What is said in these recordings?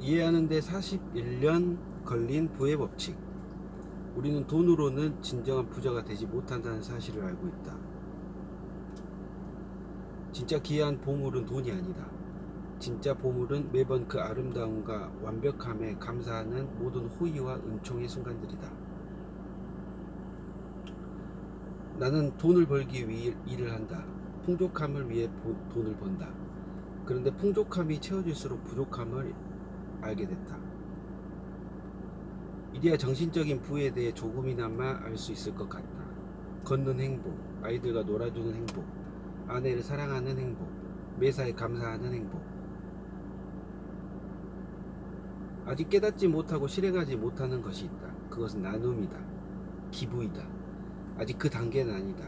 이해하는데 41년 걸린 부의 법칙. 우리는 돈으로는 진정한 부자가 되지 못한다는 사실을 알고 있다. 진짜 귀한 보물은 돈이 아니다. 진짜 보물은 매번 그 아름다움과 완벽함에 감사하는 모든 호의와 은총의 순간들이다. 나는 돈을 벌기 위해 일을 한다. 풍족함을 위해 보- 돈을 번다. 그런데 풍족함이 채워질수록 부족함을 알게 됐다. 이래야 정신적인 부에 대해 조금이나마 알 수 있을 것 같다. 걷는 행복, 아이들과 놀아주는 행복, 아내를 사랑하는 행복, 매사에 감사하는 행복. 아직 깨닫지 못하고 실행하지 못하는 것이 있다. 그것은 나눔이다. 기부이다. 아직 그 단계는 아니다.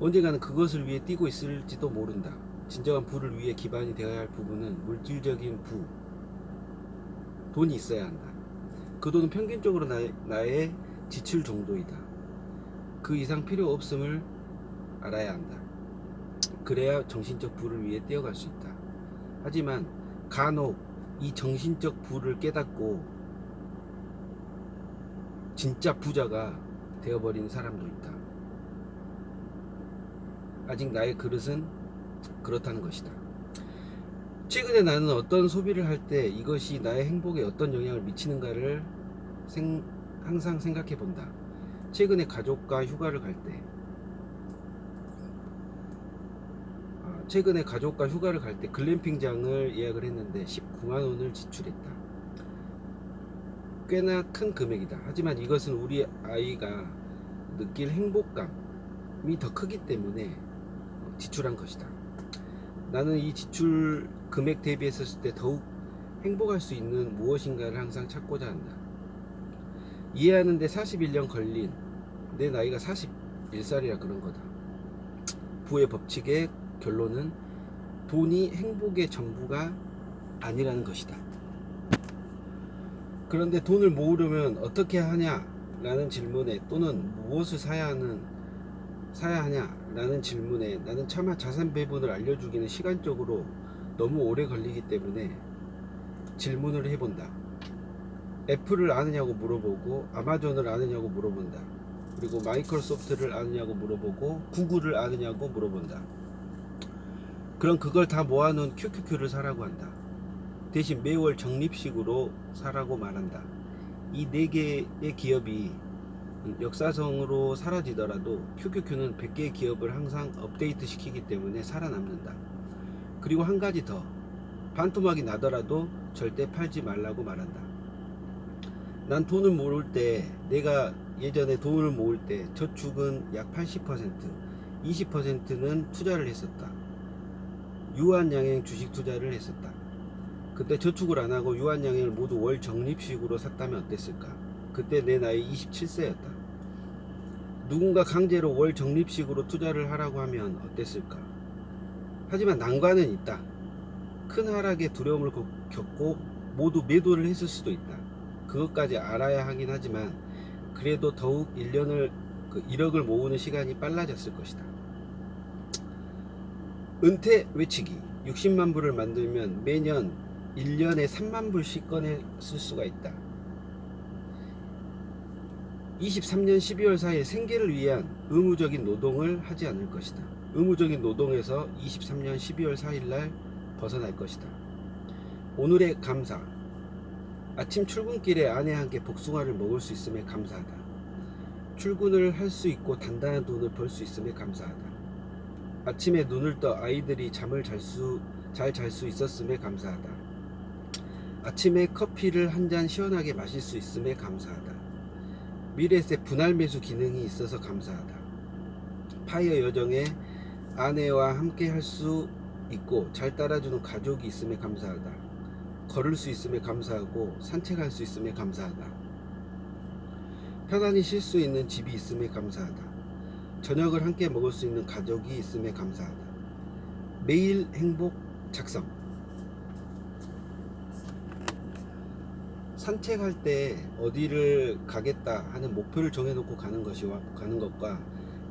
언젠가는 그것을 위해 뛰고 있을지도 모른다. 진정한 부를 위해 기반이 되어야 할 부분은 물질적인 부. 돈이 있어야 한다. 그 돈은 평균적으로 나의, 나의 지출 정도이다. 그 이상 필요 없음을 알아야 한다. 그래야 정신적 부를 위해 뛰어갈 수 있다. 하지만 간혹 이 정신적 부를 깨닫고 진짜 부자가 되어버리는 사람도 있다. 아직 나의 그릇은 그렇다는 것이다. 최근에 나는 어떤 소비를 할 때 이것이 나의 행복에 어떤 영향을 미치는가를 생- 항상 생각해 본다. 최근에 가족과 휴가를 갈 때, 아, 최근에 가족과 휴가를 갈 때 글램핑장을 예약을 했는데 19만 원을 지출했다. 꽤나 큰 금액이다. 하지만 이것은 우리 아이가 느낄 행복감이 더 크기 때문에 어, 지출한 것이다. 나는 이 지출 금액 대비했을 때 더욱 행복할 수 있는 무엇인가를 항상 찾고자 한다. 이해하는데 41년 걸린 내 나이가 41살이라 그런 거다. 부의 법칙의 결론은 돈이 행복의 전부가 아니라는 것이다. 그런데 돈을 모으려면 어떻게 하냐라는 질문에 또는 무엇을 사야 하는 사야 하냐라는 질문에 나는 차마 자산 배분을 알려주기는 시간적으로 너무 오래 걸리기 때문에 질문을 해본다. 애플을 아느냐고 물어보고 아마존을 아느냐고 물어본다. 그리고 마이크로소프트를 아느냐고 물어보고 구글을 아느냐고 물어본다. 그럼 그걸 다 모아놓은 QQQ를 사라고 한다. 대신 매월 적립식으로 사라고 말한다. 이 네 개의 기업이 역사성으로 사라지더라도 QQQ는 100개의 기업을 항상 업데이트 시키기 때문에 살아남는다. 그리고 한 가지 더. 반토막이 나더라도 절대 팔지 말라고 말한다. 난 돈을 모을 때 내가 예전에 돈을 모을 때 저축은 약 80%, 20%는 투자를 했었다. 유한양행 주식 투자를 했었다. 그때 저축을 안 하고 유한양행을 모두 월 적립식으로 샀다면 어땠을까? 그때 내 나이 27세였다. 누군가 강제로 월 적립식으로 투자를 하라고 하면 어땠을까? 하지만 난관은 있다. 큰 하락에 두려움을 겪- 겪고 모두 매도를 했을 수도 있다. 그것까지 알아야 하긴 하지만 그래도 더욱 1년을 그 1억을 모으는 시간이 빨라졌을 것이다. 은퇴 외치기 60만 불을 만들면 매년 1년에 3만 불씩 꺼내 쓸 수가 있다. 23년 12월 사이에 생계를 위한 의무적인 노동을 하지 않을 것이다. 의무적인 노동에서 23년 12월 4일 날 벗어날 것이다. 오늘의 감사. 아침 출근길에 함께 복숭아를 먹을 수 있음에 감사하다. 출근을 할 수 있고 단단한 돈을 벌 수 있음에 감사하다. 아침에 눈을 떠 아이들이 잠을 잘 수 잘 잘 수 있었음에 감사하다. 아침에 커피를 한 잔 시원하게 마실 수 있음에 감사하다. 미래세 분할 매수 기능이 있어서 감사하다. 파이어 여정에 아내와 함께 할 수 있고 잘 따라주는 가족이 있음에 감사하다. 걸을 수 있음에 감사하고 산책할 수 있음에 감사하다. 편안히 쉴 수 있는 집이 있음에 감사하다. 저녁을 함께 먹을 수 있는 가족이 있음에 감사하다. 매일 행복 작성. 산책할 때 어디를 가겠다 하는 목표를 정해놓고 가는 것이와 가는 것과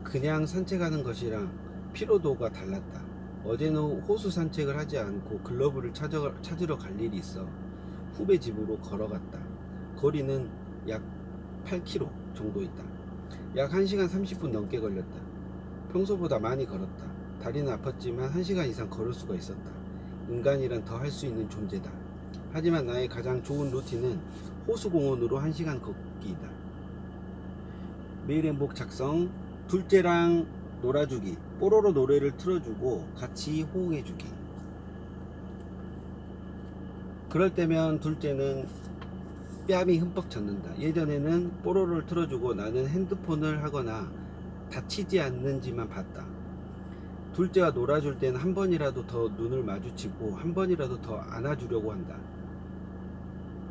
그냥 산책하는 것이랑 피로도가 달랐다. 어제는 호수 산책을 하지 않고 글러브를 찾아, 찾으러 갈 일이 있어 후배 집으로 걸어갔다. 거리는 약 8km 정도 있다. 약 1시간 30분 넘게 걸렸다. 평소보다 많이 걸었다. 다리는 아팠지만 1시간 이상 걸을 수가 있었다. 인간이란 더 할 수 있는 존재다. 하지만 나의 가장 좋은 루틴은 호수공원으로 1시간 걷기이다. 매일 행복 작성, 둘째랑 놀아주기, 뽀로로 노래를 틀어주고 같이 호응해주기. 그럴 때면 둘째는 뺨이 흠뻑 젖는다. 예전에는 뽀로로를 틀어주고 나는 핸드폰을 하거나 다치지 않는지만 봤다. 둘째와 놀아줄 때는 한 번이라도 더 눈을 마주치고 한 번이라도 더 안아주려고 한다.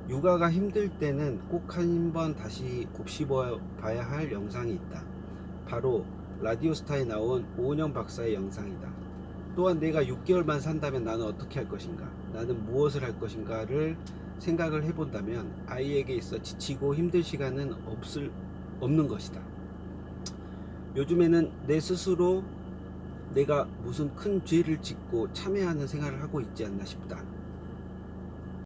육아가 힘들 때는 꼭 한 번 다시 곱씹어 봐야 할 영상이 있다. 바로 라디오스타에 나온 오은영 박사의 영상이다. 또한 내가 6개월만 산다면 나는 어떻게 할 것인가? 나는 무엇을 할 것인가를 생각을 해본다면 아이에게 있어 지치고 힘들 시간은 없을 없는 것이다. 요즘에는 내 스스로 내가 무슨 큰 죄를 짓고 참회하는 생활을 하고 있지 않나 싶다.